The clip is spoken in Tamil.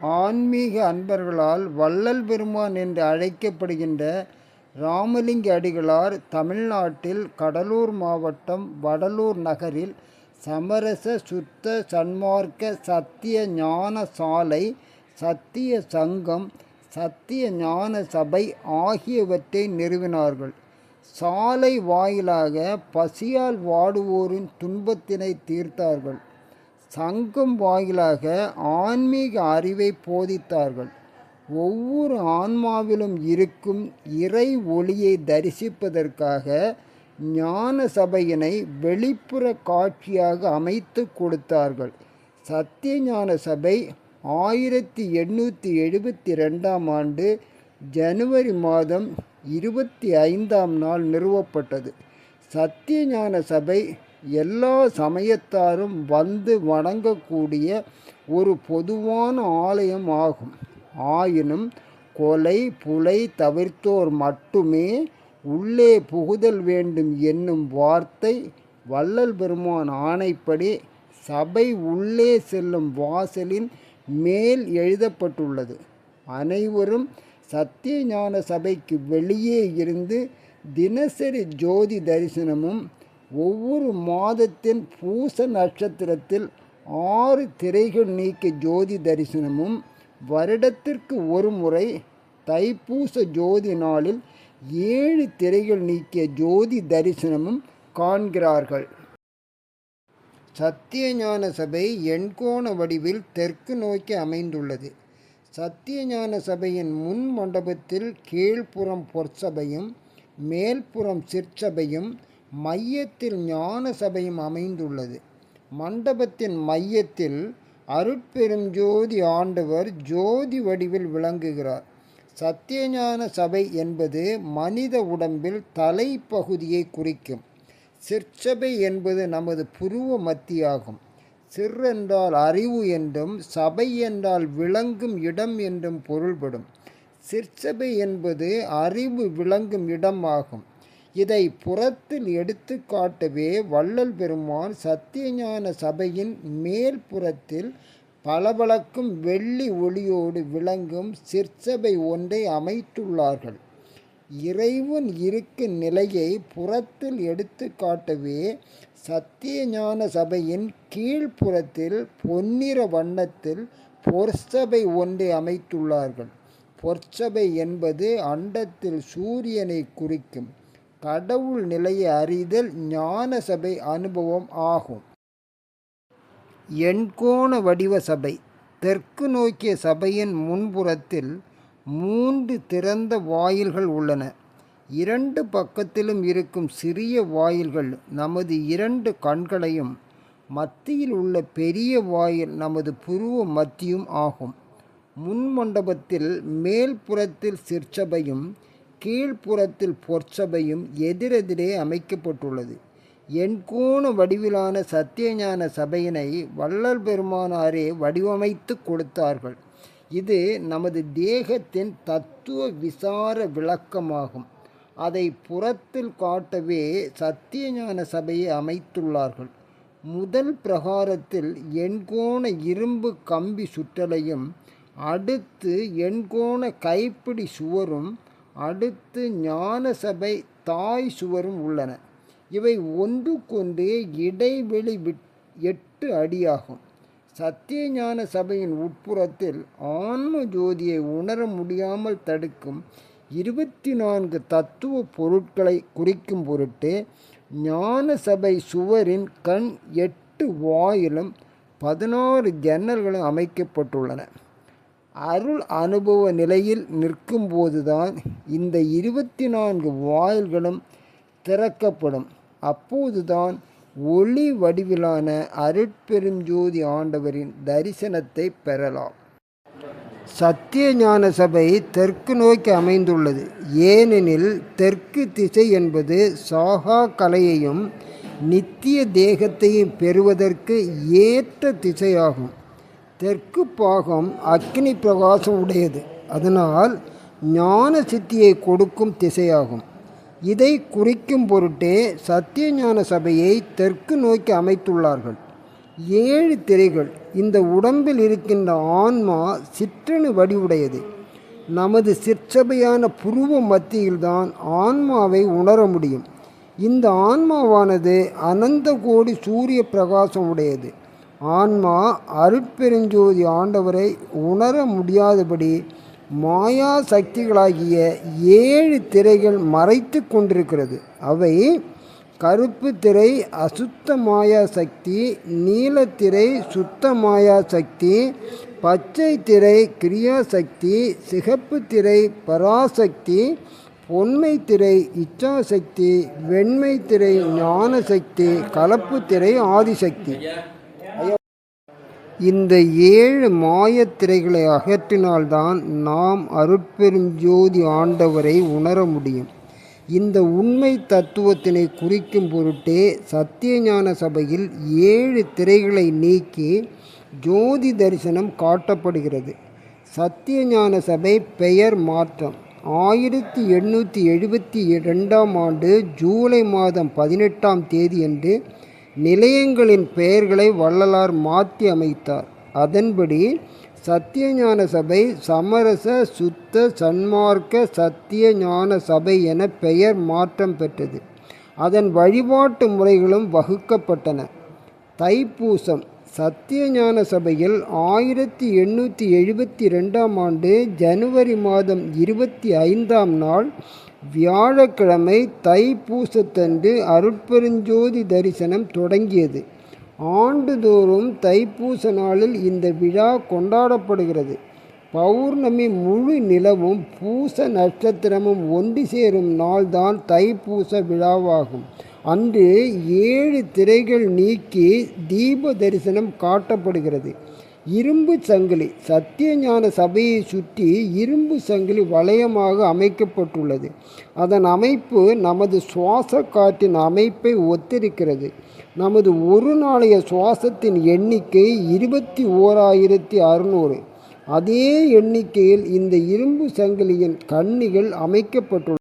ஆன்மீக அன்பர்களால் வள்ளல் பெருமான் என்று அழைக்கப்படுகின்ற ராமலிங்க அடிகளார் தமிழ்நாட்டில் கடலூர் மாவட்டம் வடலூர் நகரில் சமரச சுத்த சன்மார்க்க சத்திய ஞான சாலை சத்திய சங்கம் சத்திய ஞான சபை ஆகியவற்றை நிறுவினார்கள். சாலை வாயிலாக பசியால் வாடுவோரின் துன்பத்தினை தீர்த்தார்கள். சங்கம் வாயிலாக ஆன்மீக அறிவை போதித்தார்கள். ஒவ்வொரு ஆன்மாவிலும் இருக்கும் இறை ஒளியை தரிசிப்பதற்காக ஞான சபையினை வெளிப்புற காட்சியாக அமைத்து கொடுத்தார்கள். சத்திய ஞான சபை ஆயிரத்தி எண்ணூற்றி எழுபத்தி ரெண்டாம் ஆண்டு ஜனவரி மாதம் இருபத்தி ஐந்தாம் நாள் நிறுவப்பட்டது. சத்திய ஞான சபை எல்லா சமயத்தாரும் வந்து வணங்கக்கூடிய ஒரு பொதுவான ஆலயம் ஆகும். ஆயினும் கொலை புலை தவிர்த்தோர் மட்டுமே உள்ளே புகுதல் வேண்டும் என்னும் வார்த்தை வள்ளல் பெருமான் ஆணைப்படி சபை உள்ளே செல்லும் வாசலின் மேல் எழுதப்பட்டுள்ளது. அனைவரும் சத்திய ஞான சபைக்கு வெளியே இருந்து தினசரி ஜோதி தரிசனமும் ஒவ்வொரு மாதத்தின் பூச நட்சத்திரத்தில் ஆறு திரைகள் நீக்க ஜோதி தரிசனமும் வருடத்திற்கு ஒரு முறை தைப்பூச ஜோதி நாளில் ஏழு திரைகள் நீக்கிய ஜோதி தரிசனமும் காண்கிறார்கள். சத்தியஞான சபை எண்கோண வடிவில் தெற்கு நோக்கி அமைந்துள்ளது. சத்தியஞான சபையின் முன் மண்டபத்தில் கீழ்ப்புறம் பொற்சபையும் மேல்புறம் சிற்சபையும் மையத்தில் ஞான சபையும் அமைந்துள்ளது. மண்டபத்தின் மையத்தில் அருட்பெரும் ஜோதி ஆண்டவர் ஜோதி வடிவில் விளங்குகிறார். சத்தியஞான சபை என்பது மனித உடம்பில் தலைப்பகுதியை குறிக்கும். சிற்சபை என்பது நமது புருவ மத்தியாகும். சிற் என்றால் அறிவு என்றும் சபை என்றால் விளங்கும் இடம் என்றும் பொருள்படும். சிற்சபை என்பது அறிவு விளங்கும் இடம் ஆகும் இதை புறத்தில் எடுத்து காட்டவே வள்ளல் பெருமான் சத்தியஞான சபையின் மேல் புறத்தில் பளபளக்கும் வெள்ளி ஒளியோடு விளங்கும் சிற்சபை ஒன்றை அமைத்துள்ளார்கள். இறைவன் இருக்கும் நிலையை புறத்தில் எடுத்து காட்டவே சத்தியஞான சபையின் கீழ்ப்புறத்தில் பொன்னிற வண்ணத்தில் பொற்சபை ஒன்றை அமைத்துள்ளார்கள். பொற்சபை என்பது அண்டத்தில் சூரியனை குறிக்கும். கடவுள் நிலையை அறிதல் ஞான சபை அனுபவம் ஆகும். எண்கோண வடிவ சபை தெற்கு நோக்கிய சபையின் முன்புறத்தில் மூன்று திறந்த வாயில்கள் உள்ளன. இரண்டு பக்கத்திலும் இருக்கும் சிறிய வாயில்கள் நமது இரண்டு கண்களையும் மத்தியில் உள்ள பெரிய வாயில் நமது புருவ மத்தியும் ஆகும். முன்மண்டபத்தில் மேல்புறத்தில் சிற்சபையும் கீழ்ப்புறத்தில் பொற்சபையும் எதிரெதிரே அமைக்கப்பட்டுள்ளது. எண்கோண வடிவிலான சத்தியஞான சபையினை வள்ளல் பெருமானாரே வடிவமைத்து கொடுத்தார்கள். இது நமது தேகத்தின் தத்துவ விசார விளக்கமாகும். அதை புறத்தில் காட்டவே சத்தியஞான சபையை அமைத்துள்ளார்கள். முதல் பிரகாரத்தில் எண்கோண இரும்பு கம்பி சுற்றலையும் அடுத்து எண்கோண கைப்பிடி சுவரும் அடுத்து ஞான சபை தாய் சுவரும் உள்ளன. இவை ஒன்றுக்கொன்று இடைவெளி விட் எட்டு அடியாகும். சத்தியஞான சபையின் உட்புறத்தில் ஆன்ம ஜோதியை உணர முடியாமல் தடுக்கும் இருபத்தி நான்கு தத்துவ பொருட்களை குறிக்கும் பொருட்டு ஞான சபை சுவரின் கண் எட்டு வாயிலும் பதினாறு ஜன்னல்களும் அமைக்கப்பட்டுள்ளன. அருள் அனுபவ நிலையில் நிற்கும்போதுதான் இந்த இருபத்தி நான்கு வாயில்களும் திறக்கப்படும். அப்போதுதான் ஒளி வடிவிலான அருட்பெருஞ்சோதி ஆண்டவரின் தரிசனத்தை பெறலாம். சத்திய ஞான சபை தெற்கு நோக்கி அமைந்துள்ளது. ஏனெனில் தெற்கு திசை என்பது சாகா கலையையும் நித்திய தேகத்தையும் பெறுவதற்கு ஏற்ற திசையாகும். தெற்கு பாகம் அக்னி பிரகாசம் உடையது. அதனால் ஞான சித்தியை கொடுக்கும் திசையாகும். இதை குறிக்கும் பொருட்டே சத்தியஞான சபையை தெற்கு நோக்கி அமைத்துள்ளார்கள். ஏழு திரைகள் இந்த உடம்பில் இருக்கின்ற ஆன்மா சிற்றணு வடிவுடையது. நமது சிற்சபையான புருவ மத்தியில்தான் ஆன்மாவை உணர முடியும். இந்த ஆன்மாவானது அனந்த கோடி சூரிய பிரகாசம் உடையது. ஆன்மா அருட்பெருஞ்சோதி ஆண்டவரை உணர முடியாதபடி மாயா சக்திகளாகிய ஏழு திரைகள் மறைத்து கொண்டிருக்கிறது. அவை கருப்பு திரை அசுத்த மாயா சக்தி நீலத்திரை சுத்த மாயா சக்தி பச்சை திரை கிரியா சக்தி சிகப்பு திரை பராசக்தி பொன்மை திரை இச்சாசக்தி வெண்மை திரை ஞான சக்தி கலப்பு திரை ஆதிசக்தி. இந்த ஏழு மாயத் திரைகளை அகற்றினால்தான் நாம் அருட்பெருஞ்சோதி ஆண்டவரை உணர முடியும். இந்த உண்மை தத்துவத்தினை குறிக்கும் பொருட்டே சத்தியஞான சபையில் ஏழு திரைகளை நீக்கி ஜோதி தரிசனம் காட்டப்படுகிறது. சத்தியஞான சபை பெயர் மாற்றம். ஆயிரத்தி எண்ணூற்றி எழுபத்தி ரெண்டாம் ஆண்டு ஜூலை மாதம் பதினெட்டாம் தேதியன்று நிலையங்களின் பெயர்களை வள்ளலார் மாற்றி அமைத்தார். அதன்படி சத்தியஞான சபை சமரச சுத்த சன்மார்க்க சத்திய ஞான சபை என பெயர் மாற்றம் பெற்றது. அதன் வழிபாட்டு முறைகளும் வகுக்கப்பட்டன. தைப்பூசம் சத்தியஞான சபையில் ஆயிரத்தி எண்ணூற்றி எழுபத்தி ரெண்டாம் ஆண்டு ஜனவரி மாதம் இருபத்தி ஐந்தாம் நாள் வியாழக்கிழமை தைப்பூசத்தன்று அருட்பெருஞ்சோதி தரிசனம் தொடங்கியது. ஆண்டுதோறும் தைப்பூச நாளில் இந்த விழா கொண்டாடப்படுகிறது. பௌர்ணமி முழு நிலவும் பூச நட்சத்திரமும் ஒன்று சேரும் நாள்தான் தைப்பூச விழாவாகும். அன்று ஏழு திரைகள் நீக்கி தீப தரிசனம் காட்டப்படுகிறது. இரும்பு சங்கிலி சத்தியஞான சபையை சுற்றி இரும்பு சங்கிலி வளையமாக அமைக்கப்பட்டுள்ளது. அதன் அமைப்பு நமது சுவாச காற்றின் அமைப்பை ஒத்திருக்கிறது. நமது ஒரு நாளைய சுவாசத்தின் எண்ணிக்கை இருபத்தி ஓராயிரத்தி அறுநூறு. அதே எண்ணிக்கையில் இந்த இரும்பு சங்கிலியின் கண்ணிகள் அமைக்கப்பட்டுள்ளது